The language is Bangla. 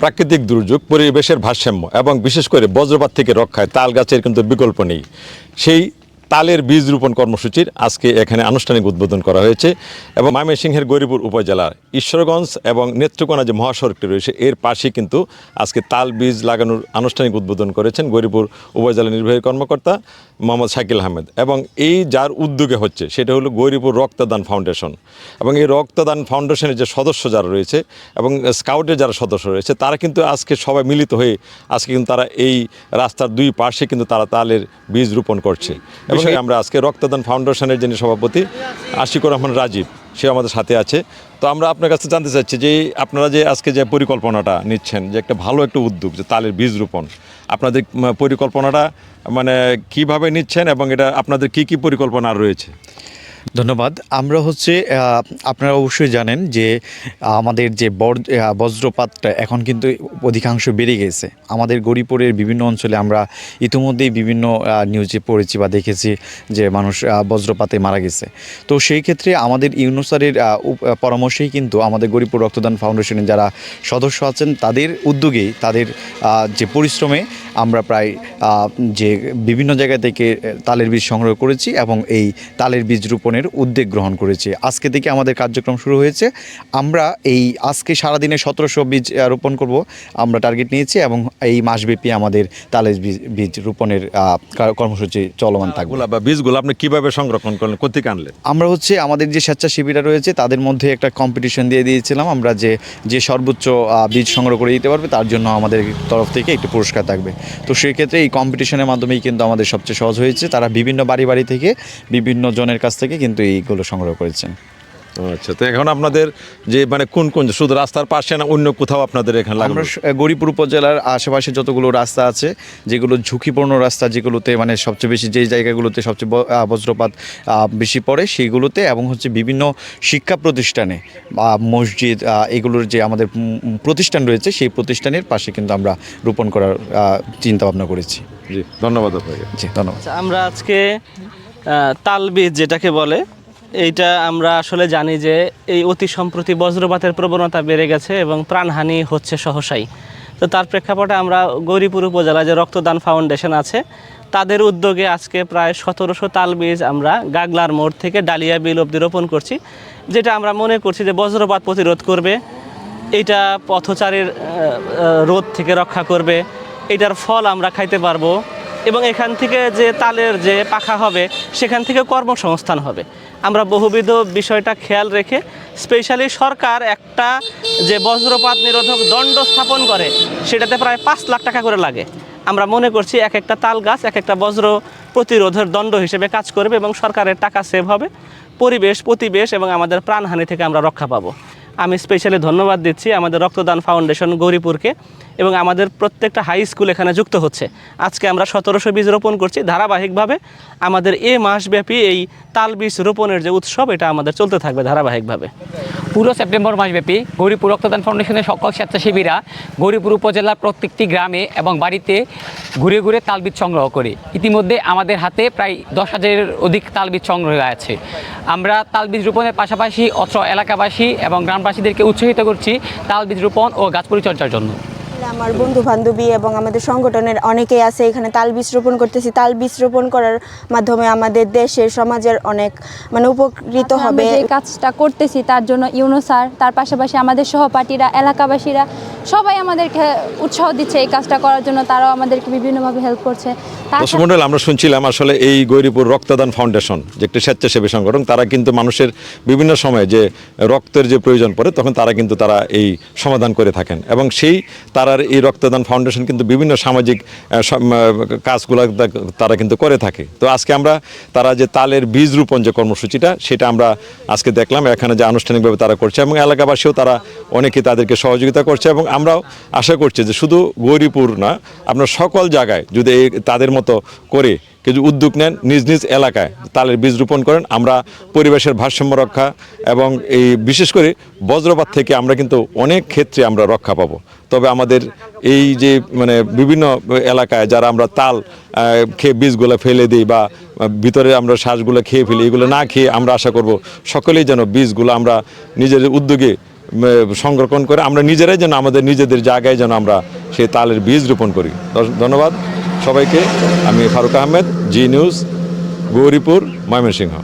প্রাকৃতিক দুর্যোগ, পরিবেশের ভারসাম্য এবং বিশেষ করে বজ্রপাত থেকে রক্ষায় তাল গাছের কিন্তু বিকল্প নেই। সেই তালের বীজ রোপণ কর্মসূচির আজকে এখানে আনুষ্ঠানিক উদ্বোধন করা হয়েছে এবং ময়মনসিংহের গরিপুর উপজেলার ঈশ্বরগঞ্জ এবং নেত্রকোনা যে মহাসড়কটি রয়েছে, এর পাশে কিন্তু আজকে তাল বীজ লাগানোর আনুষ্ঠানিক উদ্বোধন করেছেন গরিপুর উপজেলা নির্বাহী কর্মকর্তা। মোহাম্মদ শাকিল আহমেদ। এবং এই যার উদ্যোগে হচ্ছে সেটা হলো গৌরীপুর রক্তদান ফাউন্ডেশন। এবং এই রক্তদান ফাউন্ডেশনের যে সদস্য যারা রয়েছে এবং স্কাউটের যারা সদস্য রয়েছে তারা কিন্তু আজকে সবাই মিলিত হয়ে আজকে কিন্তু তারা এই রাস্তার দুই পাশে কিন্তু তারা তালের বীজ রোপণ করছে। এবং আমরা আজকে রক্তদান ফাউন্ডেশনের যিনি সভাপতি আশিকুর রহমান রাজীব সে আমাদের সাথে আছে। তো আমরা আপনার কাছে জানতে চাচ্ছি যে আপনারা যে আজকে যে পরিকল্পনাটা নিচ্ছেন যে একটা ভালো একটা উদ্যোগ যে তালের বীজ রোপণ আপনাদের পরিকল্পনাটা মানে কীভাবে নিচ্ছেন এবং এটা আপনাদের কি কি পরিকল্পনা রয়েছে? ধন্যবাদ। আমরা হচ্ছে আপনারা অবশ্যই জানেন যে, আমাদের যে বজ্রপাতটা এখন কিন্তু অধিকাংশ বেড়ে গেছে। আমাদের গরিপুরের বিভিন্ন অঞ্চলে আমরা ইতিমধ্যেই বিভিন্ন নিউজে পড়েছি বা দেখেছি যে মানুষ বজ্রপাতে মারা গেছে। তো সেই ক্ষেত্রে আমাদের ইউনুসারের পরামর্শেই কিন্তু আমাদের গরিপুর রক্তদান ফাউন্ডেশনের যারা সদস্য আছেন, তাদের উদ্যোগেই তাদের যে পরিশ্রমে আমরা প্রায় যে বিভিন্ন জায়গা থেকে তালের বীজ সংগ্রহ করেছি এবং এই তালের বীজ রোপণের উদ্যোগ গ্রহণ করেছি। আজকে থেকে আমাদের কার্যক্রম শুরু হয়েছে। আমরা এই আজকে সারাদিনে সতেরোশো বীজ রোপণ করব। আমরা টার্গেট নিয়েছি এবং এই মাসব্যাপী আমাদের তালের বীজ বীজ রোপণের কর্মসূচি চলমান থাকবে। বা বীজগুলো আপনি কীভাবে সংরক্ষণ করলেন কোথেকে আনলেন? আমরা হচ্ছে আমাদের যে স্বেচ্ছাসেবীরা রয়েছে তাদের মধ্যে একটা কম্পিটিশন দিয়ে দিয়েছিলাম। আমরা যে যে সর্বোচ্চ বীজ সংগ্রহ করে দিতে পারবে তার জন্য আমাদের তরফ থেকে একটি পুরস্কার থাকবে। তো সেক্ষেত্রে এই কম্পিটিশনের মাধ্যমেই কিন্তু আমাদের সবচেয়ে সহজ হয়েছে। তারা বিভিন্ন বাড়ি বাড়ি থেকে বিভিন্ন জনের কাছ থেকে কিন্তু এইগুলো সংগ্রহ করেছেন। আচ্ছা তো এখন আপনাদের যে মানে কোন কোন শুধু রাস্তার পাশে না অন্য কোথাও আপনাদের এখানে আমরা গরিপুর উপজেলার আশেপাশে যতগুলো রাস্তা আছে যেগুলো ঝুঁকিপূর্ণ রাস্তা যেগুলোতে মানে সবচেয়ে বেশি যেই জায়গাগুলোতে সবচেয়ে বজ্রপাত বেশি পড়ে সেইগুলোতে এবং হচ্ছে বিভিন্ন শিক্ষা প্রতিষ্ঠানে বা মসজিদ এগুলোর যে আমাদের প্রতিষ্ঠান রয়েছে সেই প্রতিষ্ঠানের পাশে কিন্তু আমরা রোপণ করার চিন্তা ভাবনা করেছি। জি ধন্যবাদ আপনাকে। জি ধন্যবাদ। আচ্ছা, আমরা আজকে তালবীজ যেটাকে বলে এইটা আমরা আসলে জানি যে এই অতি সম্প্রতি বজ্রপাতের প্রবণতা বেড়ে গেছে এবং প্রাণহানি হচ্ছে সহসাই। তো তার প্রেক্ষাপটে আমরা গৌরীপুর উপজেলা যে রক্তদান ফাউন্ডেশন আছে, তাদের উদ্যোগে আজকে প্রায় সতেরোশো তাল বীজ আমরা গাগলার মোড় থেকে ডালিয়া বিল অব্দি রোপণ করছি, যেটা আমরা মনে করছি যে বজ্রপাত প্রতিরোধ করবে। এটা পথচারীর রোদ থেকে রক্ষা করবে। এটার ফল আমরা খাইতে পারব। এবং এখান থেকে যে তালের যে পাখা হবে, সেখান থেকে কর্মসংস্থান হবে। আমরা বহুবিধ বিষয়টা খেয়াল রেখে স্পেশালি সরকার একটা যে বজ্রপাত নিরোধক দণ্ড স্থাপন করে, সেটাতে প্রায় পাঁচ লাখ টাকা করে লাগে। আমরা মনে করছি এক একটা তাল গাছ, এক একটা বজ্র প্রতিরোধের দণ্ড হিসেবে কাজ করবে এবং সরকারের টাকা সেভ হবে, পরিবেশ, প্রতিবেশ এবং আমাদের প্রাণহানি থেকে আমরা রক্ষা পাবো। আমি স্পেশালি ধন্যবাদ দিচ্ছি আমাদের রক্তদান ফাউন্ডেশন গৌরীপুরকে এবং আমাদের প্রত্যেকটা হাই স্কুল এখানে যুক্ত হচ্ছে। আজকে আমরা সতেরোশো বীজ রোপণ করছি। ধারাবাহিকভাবে আমাদের এ মাসব্যাপী এই তাল বীজ রোপণের যে উৎসব, এটা আমাদের চলতে থাকবে ধারাবাহিকভাবে। পুরো সেপ্টেম্বর মাসব্যাপী গৌরীপুর রক্তদান ফাউন্ডেশনের সকল স্বেচ্ছাসেবীরা গৌরীপুর উপজেলার প্রত্যেকটি গ্রামে এবং বাড়িতে ঘুরে ঘুরে তালবিজ সংগ্রহ করে। ইতিমধ্যে আমাদের হাতে প্রায় দশ হাজারের অধিক তালবিজ সংগ্রহ আছে। আমরা তালবিজ রোপণের পাশাপাশি অত্র এলাকাবাসী এবং গ্রামবাসীদেরকে উৎসাহিত করছি তালবিজ রোপণ ও গাছ পরিচর্যার জন্য। আমার বন্ধু বান্ধবী এবং আমাদের সংগঠনের অনেকেই আছে। এখানে তাল বীজ রোপণ করতেছি। তাল বীজ রোপণ করার মাধ্যমে আমাদের দেশের সমাজের অনেক মানে উপকৃত হবে। যে কাজটা করতেছি তার জন্য ইউনো স্যার তার পাশাপাশি আমাদের সহপাঠীরা এলাকাবাসীরা সবাই আমাদেরকে উৎসাহ দিচ্ছে এই কাজটা করার জন্য। তারাও আমাদেরকে বিভিন্নভাবে হেল্প করছে। তার দর্শক মণ্ডল আমরা শুনছিলাম আসলে এই গৌরীপুর রক্তদান ফাউন্ডেশন যে একটি স্বেচ্ছাসেবী সংগঠন তারা কিন্তু মানুষের বিভিন্ন সময়ে যে রক্তের যে প্রয়োজন পড়ে তখন তারা কিন্তু তারা এই সমাধান করে থাকেন। এবং সেই তারার এই রক্তদান ফাউন্ডেশন কিন্তু বিভিন্ন সামাজিক কাজগুলো তারা কিন্তু করে থাকে। তো আজকে আমরা তারা যে তালের বীজ রোপণ যে কর্মসূচিটা, সেটা আমরা আজকে দেখলাম। এখানে যে আনুষ্ঠানিকভাবে তারা করছে এবং এলাকাবাসীও তারা অনেকে তাদেরকে সহযোগিতা করছে এবং আমরাও আশা করছি যে শুধু গৌরীপুর না, আপনার সকল জায়গায় যদি তাদের মতো করে কিছু উদ্যোগ নেন নিজ নিজ এলাকায়। তালের বীজ রোপণ করেন। আমরা পরিবেশের ভারসাম্য রক্ষা এবং এই বিশেষ করে বজ্রপাত থেকে আমরা কিন্তু অনেক ক্ষেত্রে আমরা রক্ষা পাবো। তবে আমাদের এই যে মানে বিভিন্ন এলাকায় যারা আমরা তাল খেয়ে বীজগুলো ফেলে দিই বা ভিতরে আমরা শ্বাসগুলো খেয়ে ফেলি, এগুলো না খেয়ে আমরা আশা করব সকলেই যেন বীজগুলো আমরা নিজের উদ্যোগে সংরক্ষণ করে আমরা নিজেরাই যেন আমাদের নিজেদের জায়গায় যেন আমরা সেই তালের বীজ রোপণ করি। ধন্যবাদ সবাইকে। আমি ফারুক আহমেদ জি নিউজ গৌরীপুর ময়মনসিংহ।